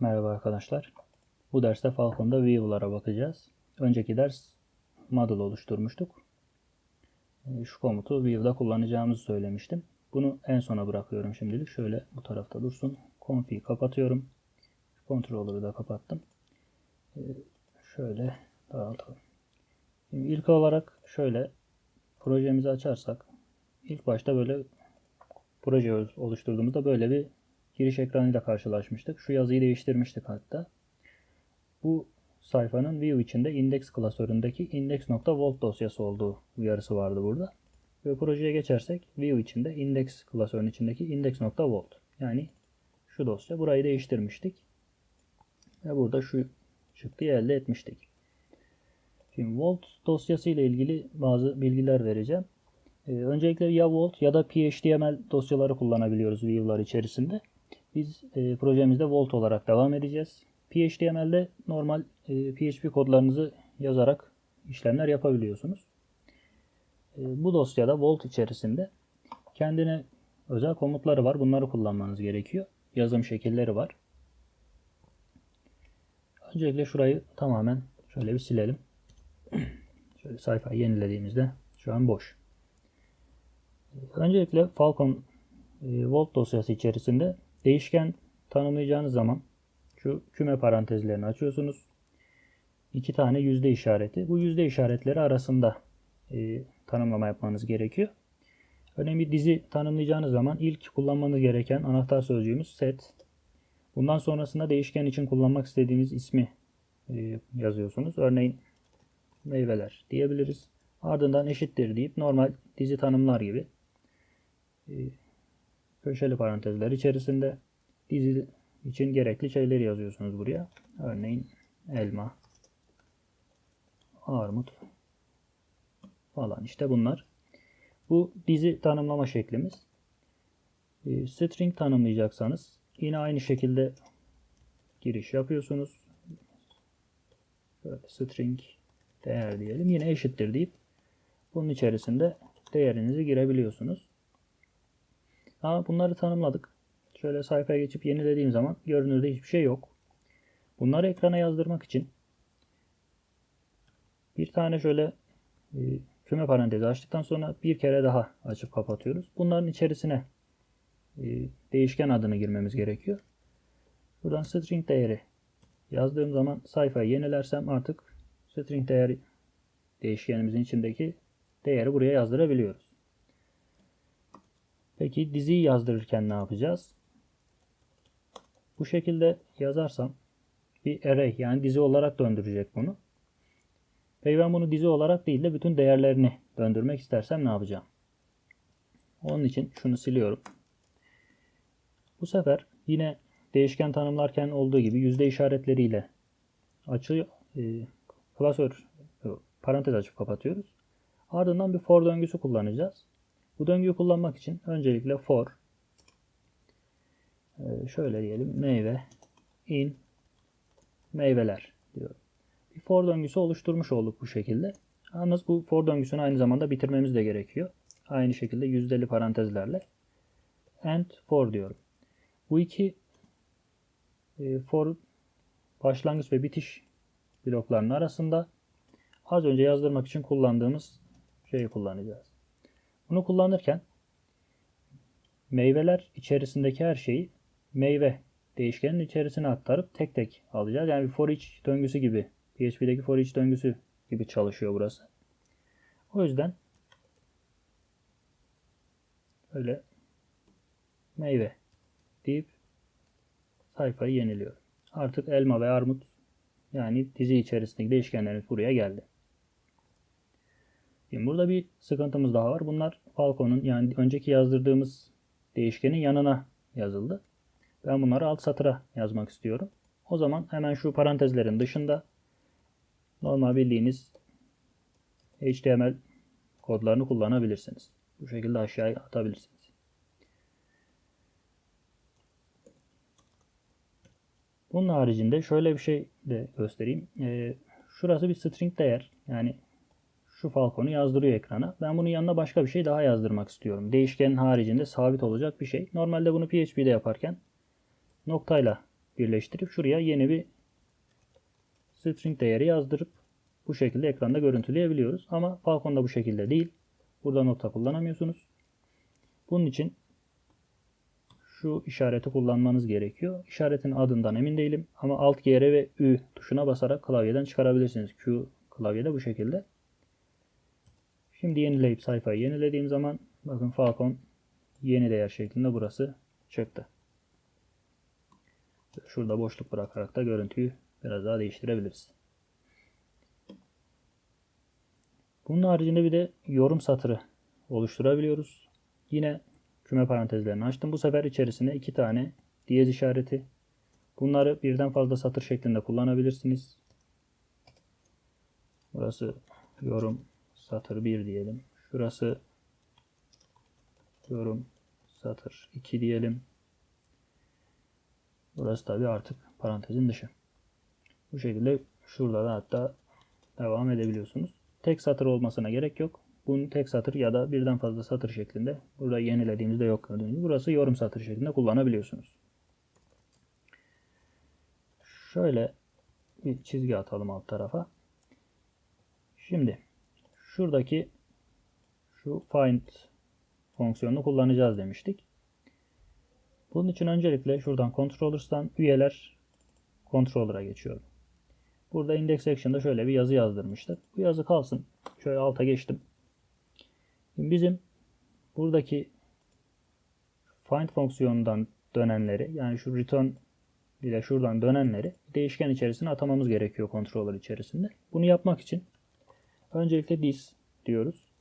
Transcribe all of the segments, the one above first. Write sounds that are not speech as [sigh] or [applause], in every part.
Merhaba arkadaşlar. Bu derste Falcon'da view'lara bakacağız. Önceki ders model oluşturmuştuk. Ee, Şu komutu view'da kullanacağımızı söylemiştim. Bunu en sona bırakıyorum şimdilik. Şöyle bu tarafta dursun. Config'i kapatıyorum. Controller'ı da kapattım. Ee, Şöyle dağıtalım. Şimdi ilk olarak şöyle projemizi açarsak ilk başta böyle proje oluşturduğumuzda böyle bir giriş ekranıyla karşılaşmıştık. Şu yazıyı değiştirmiştik hatta. Bu sayfanın view içinde index klasöründeki index.volt dosyası olduğu uyarısı vardı burada. Ve projeye geçersek view içinde index klasörünün içindeki index.volt yani şu dosya burayı değiştirmiştik. Ve burada şu çıktıyı elde etmiştik. Şimdi volt dosyası ile ilgili bazı bilgiler vereceğim. Ee, öncelikle ya volt ya da PHDML dosyaları kullanabiliyoruz view'lar içerisinde. Biz e, projemizde volt olarak devam edeceğiz. PHTML'de normal e, PHP kodlarınızı yazarak işlemler yapabiliyorsunuz. E, bu dosyada volt içerisinde kendine özel komutları var. Bunları kullanmanız gerekiyor. Yazım şekilleri var. Öncelikle şurayı tamamen şöyle bir silelim. [clears throat] Şöyle sayfayı yenilediğimizde şu an boş. Öncelikle Falcon e, Volt dosyası içerisinde değişken tanımlayacağınız zaman şu küme parantezlerini açıyorsunuz. İki tane yüzde işareti. Bu yüzde işaretleri arasında e, tanımlama yapmanız gerekiyor. Örneğin bir dizi tanımlayacağınız zaman ilk kullanmanız gereken anahtar sözcüğümüz set. Bundan sonrasında değişken için kullanmak istediğiniz ismi e, yazıyorsunuz. Örneğin meyveler diyebiliriz. Ardından eşittir deyip normal dizi tanımlar gibi e, köşeli parantezler içerisinde dizi için gerekli şeyleri yazıyorsunuz buraya. Örneğin elma, armut falan işte bunlar. Bu dizi tanımlama şeklimiz. E, string tanımlayacaksanız yine aynı şekilde giriş yapıyorsunuz. Böyle string değer diyelim. Yine eşittir deyip bunun içerisinde değerinizi girebiliyorsunuz. Ama bunları tanımladık. Şöyle sayfaya geçip yenilediğim zaman görünürde hiçbir şey yok. Bunları ekrana yazdırmak için bir tane şöyle e, küme parantezi açtıktan sonra bir kere daha açıp kapatıyoruz. Bunların içerisine e, değişken adını girmemiz gerekiyor. Buradan string değeri yazdığım zaman sayfayı yenilersem artık string değeri değişkenimizin içindeki değeri buraya yazdırabiliyoruz. Peki diziyi yazdırırken ne yapacağız? Bu şekilde yazarsam bir array yani dizi olarak döndürecek bunu. Peki ben bunu dizi olarak değil de bütün değerlerini döndürmek istersem ne yapacağım? Onun için şunu siliyorum. Bu sefer yine değişken tanımlarken olduğu gibi yüzde işaretleriyle açı e, klasör parantez açıp kapatıyoruz. Ardından bir for döngüsü kullanacağız. Bu döngüyü kullanmak için öncelikle for e, şöyle diyelim meyve in meyveler diyorum. Bir for döngüsü oluşturmuş olduk bu şekilde. Yalnız bu for döngüsünü aynı zamanda bitirmemiz de gerekiyor. Aynı şekilde yüzdeli parantezlerle and for diyorum. Bu iki e, for başlangıç ve bitiş bloklarının arasında az önce yazdırmak için kullandığımız şeyi kullanacağız. Bunu kullanırken meyveler içerisindeki her şeyi meyve değişkenin içerisine aktarıp tek tek alacağız. Yani bir for each döngüsü gibi, PHP'deki for each döngüsü gibi çalışıyor burası. O yüzden öyle meyve deyip sayfayı yeniliyorum. Artık elma ve armut yani dizi içerisindeki değişkenlerimiz buraya geldi. Şimdi burada bir sıkıntımız daha var. Bunlar Falcon'un yani önceki yazdırdığımız değişkenin yanına yazıldı. Ben bunları alt satıra yazmak istiyorum. O zaman hemen şu parantezlerin dışında normal bildiğiniz HTML kodlarını kullanabilirsiniz. Bu şekilde aşağıya atabilirsiniz. Bunun haricinde şöyle bir şey de göstereyim. Ee, şurası bir string değer. Yani şu Falcon'u yazdırıyor ekrana. Ben bunun yanına başka bir şey daha yazdırmak istiyorum. Değişkenin haricinde sabit olacak bir şey. Normalde bunu PHP'de yaparken noktayla birleştirip şuraya yeni bir string değeri yazdırıp bu şekilde ekranda görüntüleyebiliyoruz. Ama Falcon'da bu şekilde değil. Burada nokta kullanamıyorsunuz. Bunun için şu işareti kullanmanız gerekiyor. İşaretin adından emin değilim ama Alt GR ve Ü tuşuna basarak klavyeden çıkarabilirsiniz. Q klavyede bu şekilde. Şimdi yenileyip sayfayı yenilediğim zaman bakın Falcon yeni değer şeklinde burası çıktı. Şurada boşluk bırakarak da görüntüyü biraz daha değiştirebiliriz. Bunun haricinde bir de yorum satırı oluşturabiliyoruz. Yine küme parantezlerini açtım. Bu sefer içerisine iki tane diyez işareti. Bunları birden fazla satır şeklinde kullanabilirsiniz. Burası yorum satır 1 diyelim. Şurası yorum satır 2 diyelim. Burası tabi artık parantezin dışı. Bu şekilde şurada da hatta devam edebiliyorsunuz. Tek satır olmasına gerek yok. Bunun tek satır ya da birden fazla satır şeklinde. Burada yenilediğimizde yok gördüğünüz. Burası yorum satır şeklinde kullanabiliyorsunuz. Şöyle bir çizgi atalım alt tarafa. Şimdi şuradaki şu find fonksiyonunu kullanacağız demiştik. Bunun için öncelikle şuradan controllers'tan üyeler controller'a geçiyorum. Burada index action'da şöyle bir yazı yazdırmıştık. Bu yazı kalsın. Şöyle alta geçtim. Şimdi bizim buradaki find fonksiyonundan dönenleri yani şu return ile şuradan dönenleri değişken içerisine atamamız gerekiyor controller içerisinde. Bunu yapmak için öncelikle this diyoruz.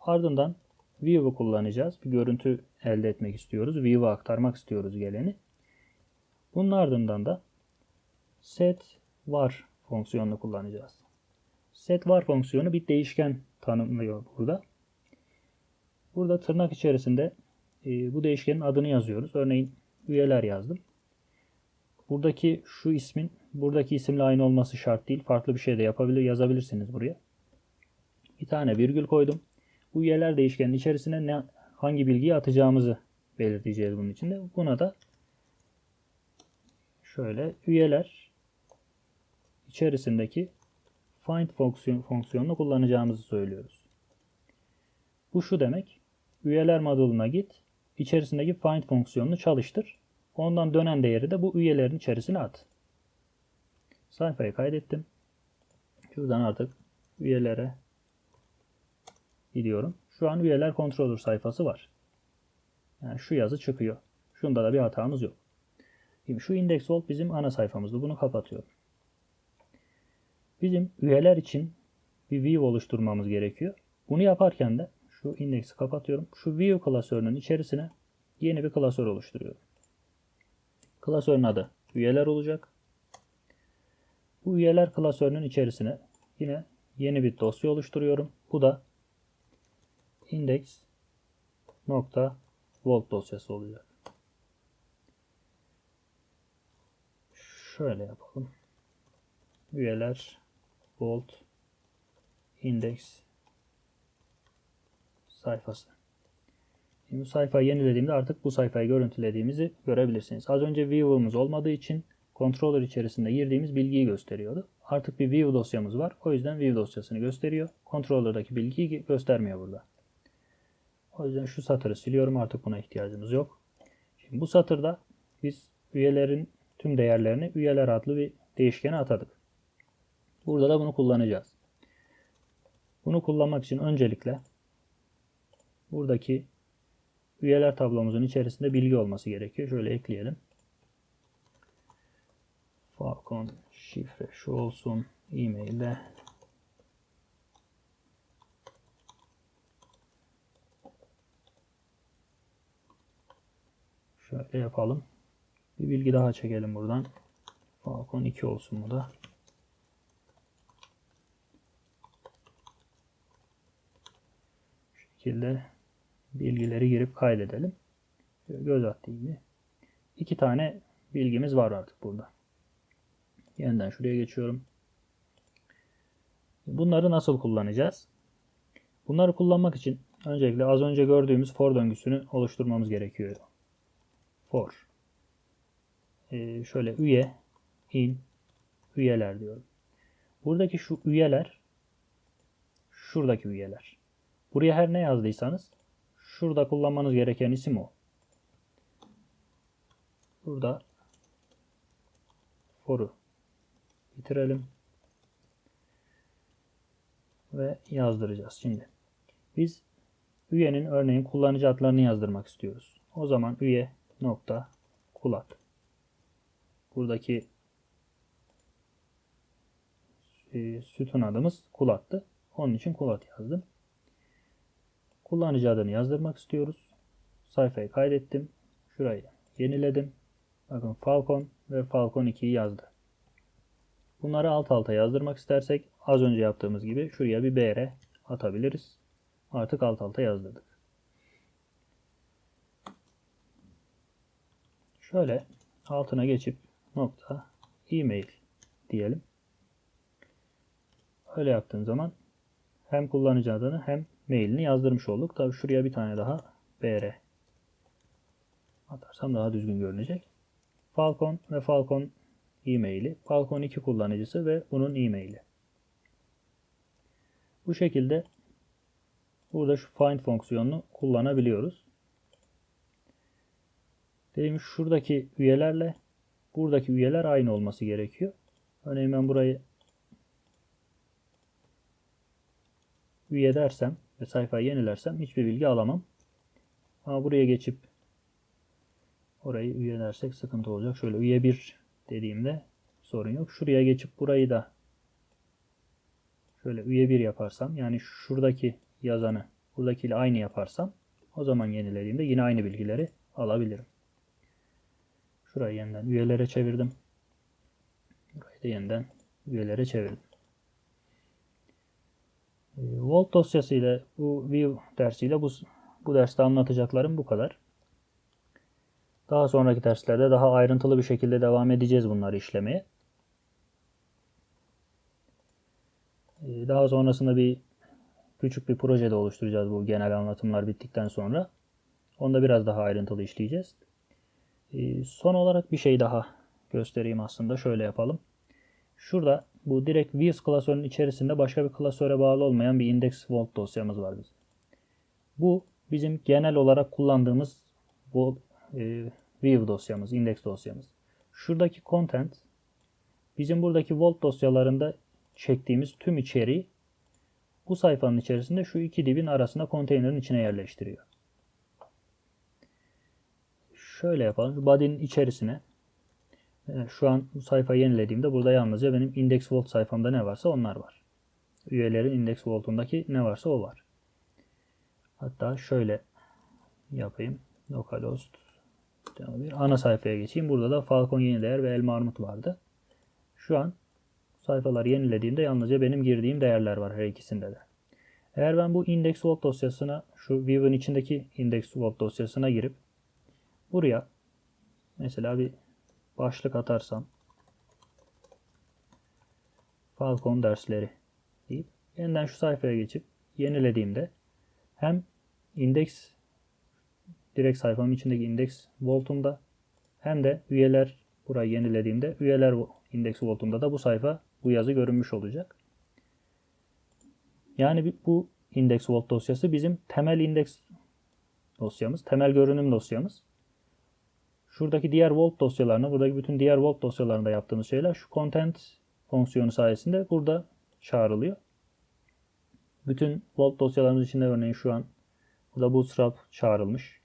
Ardından view'u kullanacağız. Bir görüntü elde etmek istiyoruz. View'a aktarmak istiyoruz geleni. Bunun ardından da set var fonksiyonunu kullanacağız. Set var fonksiyonu bir değişken tanımlıyor burada. Burada tırnak içerisinde e, bu değişkenin adını yazıyoruz. Örneğin üyeler yazdım. Buradaki şu ismin buradaki isimle aynı olması şart değil. Farklı bir şey de yapabilir, yazabilirsiniz buraya. Bir tane virgül koydum. Bu üyeler değişkenin içerisine ne, hangi bilgiyi atacağımızı belirteceğiz bunun içinde. Buna da şöyle üyeler içerisindeki find fonksiyon, fonksiyonunu kullanacağımızı söylüyoruz. Bu şu demek. Üyeler moduluna git. içerisindeki find fonksiyonunu çalıştır. Ondan dönen değeri de bu üyelerin içerisine at. Sayfayı kaydettim. Şuradan artık üyelere gidiyorum. Şu an üyeler controller sayfası var. Yani şu yazı çıkıyor. Şunda da bir hatamız yok. Şimdi şu index old bizim ana sayfamızdı. Bunu kapatıyorum. Bizim üyeler için bir view oluşturmamız gerekiyor. Bunu yaparken de şu index'i kapatıyorum. Şu view klasörünün içerisine yeni bir klasör oluşturuyorum. Klasörün adı üyeler olacak. Bu üyeler klasörünün içerisine yine yeni bir dosya oluşturuyorum. Bu da index nokta volt dosyası olacak. Şöyle yapalım. Üyeler volt index sayfası. Şimdi bu sayfayı yenilediğimde artık bu sayfayı görüntülediğimizi görebilirsiniz. Az önce view'umuz olmadığı için controller içerisinde girdiğimiz bilgiyi gösteriyordu. Artık bir view dosyamız var. O yüzden view dosyasını gösteriyor. Controller'daki bilgiyi göstermiyor burada. O yüzden şu satırı siliyorum. Artık buna ihtiyacımız yok. Şimdi bu satırda biz üyelerin tüm değerlerini üyeler adlı bir değişkene atadık. Burada da bunu kullanacağız. Bunu kullanmak için öncelikle buradaki üyeler tablomuzun içerisinde bilgi olması gerekiyor. Şöyle ekleyelim. Falcon şifre şu olsun. E-mail'de şöyle yapalım. Bir bilgi daha çekelim buradan. Falcon 2 olsun bu da. Şu şekilde bilgileri girip kaydedelim. Göz attığı gibi. İki tane bilgimiz var artık burada. Yeniden şuraya geçiyorum. Bunları nasıl kullanacağız? Bunları kullanmak için öncelikle az önce gördüğümüz for döngüsünü oluşturmamız gerekiyor. For e, şöyle üye, in, üyeler diyorum. Buradaki şu üyeler şuradaki üyeler. Buraya her ne yazdıysanız şurada kullanmanız gereken isim o. Burada for'u bitirelim ve yazdıracağız. Şimdi biz üyenin örneğin kullanıcı adlarını yazdırmak istiyoruz. O zaman üye nokta kulat. Buradaki e, sütun adımız kulattı. Onun için kulat yazdım. Kullanıcı adını yazdırmak istiyoruz. Sayfayı kaydettim. Şurayı yeniledim. Bakın Falcon ve Falcon 2'yi yazdı. Bunları alt alta yazdırmak istersek az önce yaptığımız gibi şuraya bir BR atabiliriz. Artık alt alta yazdırdık. Şöyle altına geçip nokta e-mail diyelim. Öyle yaptığın zaman hem kullanıcı adını hem mailini yazdırmış olduk. Tabi şuraya bir tane daha BR atarsam daha düzgün görünecek. Falcon ve Falcon e-maili, Falcon 2 kullanıcısı ve bunun e-maili. Bu şekilde burada şu find fonksiyonunu kullanabiliyoruz. Dediğim şuradaki üyelerle buradaki üyeler aynı olması gerekiyor. Örneğin ben burayı üye dersem ve sayfayı yenilersem hiçbir bilgi alamam. Ama buraya geçip orayı üye dersek sıkıntı olacak. Şöyle üye 1 dediğimde sorun yok. Şuraya geçip burayı da şöyle üye 1 yaparsam yani şuradaki yazanı buradakiyle aynı yaparsam o zaman yenilediğimde yine aynı bilgileri alabilirim. Şurayı yeniden üyelere çevirdim. Burayı da yeniden üyelere çevirdim. Ee, Volt dosyası ile bu View dersiyle bu, bu derste anlatacaklarım bu kadar. Daha sonraki derslerde daha ayrıntılı bir şekilde devam edeceğiz bunları işlemeye. Ee, daha sonrasında bir küçük bir proje de oluşturacağız bu genel anlatımlar bittikten sonra. Onda biraz daha ayrıntılı işleyeceğiz. Ee, son olarak bir şey daha göstereyim aslında. Şöyle yapalım. Şurada bu direkt views klasörünün içerisinde başka bir klasöre bağlı olmayan bir index vault dosyamız var bizim. Bu bizim genel olarak kullandığımız bu e, view dosyamız, index dosyamız. Şuradaki content bizim buradaki vault dosyalarında çektiğimiz tüm içeriği bu sayfanın içerisinde şu iki dibin arasında konteynerin içine yerleştiriyor. Şöyle yapalım. Body'nin içerisine şu an bu sayfayı yenilediğimde burada yalnızca benim index vault sayfamda ne varsa onlar var. Üyelerin index vault'undaki ne varsa o var. Hatta şöyle yapayım. Localhost bir ana sayfaya geçeyim. Burada da Falcon yeni değer ve Elma Armut vardı. Şu an sayfaları yenilediğimde yalnızca benim girdiğim değerler var her ikisinde de. Eğer ben bu index vault dosyasına şu view'in içindeki index vault dosyasına girip buraya mesela bir başlık atarsam Falcon dersleri deyip yeniden şu sayfaya geçip yenilediğimde hem index direkt sayfamın içindeki index voltumda hem de üyeler burayı yenilediğimde üyeler index voltumda da bu sayfa bu yazı görünmüş olacak. Yani bu index volt dosyası bizim temel index dosyamız, temel görünüm dosyamız. Şuradaki diğer volt dosyalarını, buradaki bütün diğer volt dosyalarında yaptığımız şeyler şu content fonksiyonu sayesinde burada çağrılıyor. Bütün volt dosyalarımız içinde örneğin şu an burada bootstrap çağrılmış.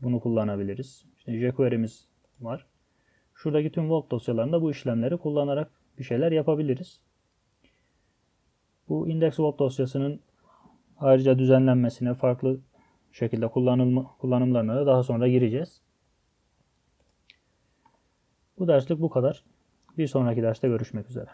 Bunu kullanabiliriz. İşte jQuery'miz var. Şuradaki tüm volt dosyalarında bu işlemleri kullanarak bir şeyler yapabiliriz. Bu index volt dosyasının ayrıca düzenlenmesine, farklı şekilde kullanılma, kullanımlarına da daha sonra gireceğiz. Bu derslik bu kadar. Bir sonraki derste görüşmek üzere.